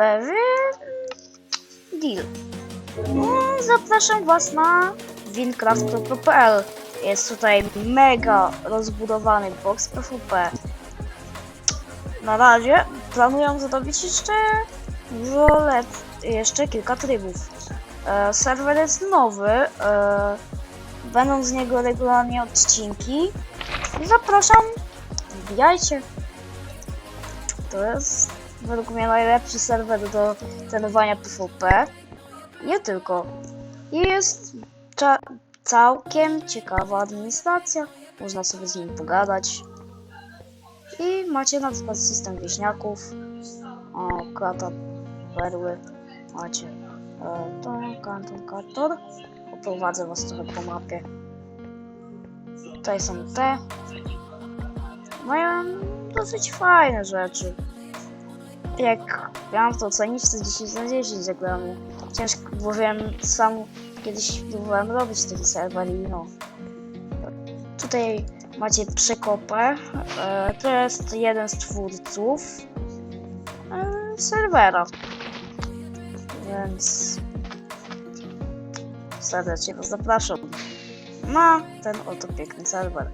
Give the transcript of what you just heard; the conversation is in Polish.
pewien deal. No, zapraszam Was na wincraft.pl. Jest tutaj mega rozbudowany box PvP. Na razie planuję zrobić jeszcze dużo lep, jeszcze kilka trybów. E, serwer jest nowy, e, będą z niego regularnie odcinki. Zapraszam, wbijajcie. To jest według mnie najlepszy serwer do trenowania PvP. Nie tylko. Jest całkiem ciekawa administracja. Można sobie z nim pogadać. I macie na przykład system wieśniaków. O, klata, perły. Macie. E, to kanton. Oprowadzę was trochę po mapie. Tutaj są te. Mają dosyć fajne rzeczy. Jak miałam to ocenić, to 10 na 10 jak. Ciężko, bo wiem, sam kiedyś próbowałem robić taki serwer i no. Tutaj macie przekopę. E, to jest jeden z twórców e, serwera. Więc serdecznie was zapraszam na ten oto piękny serwer.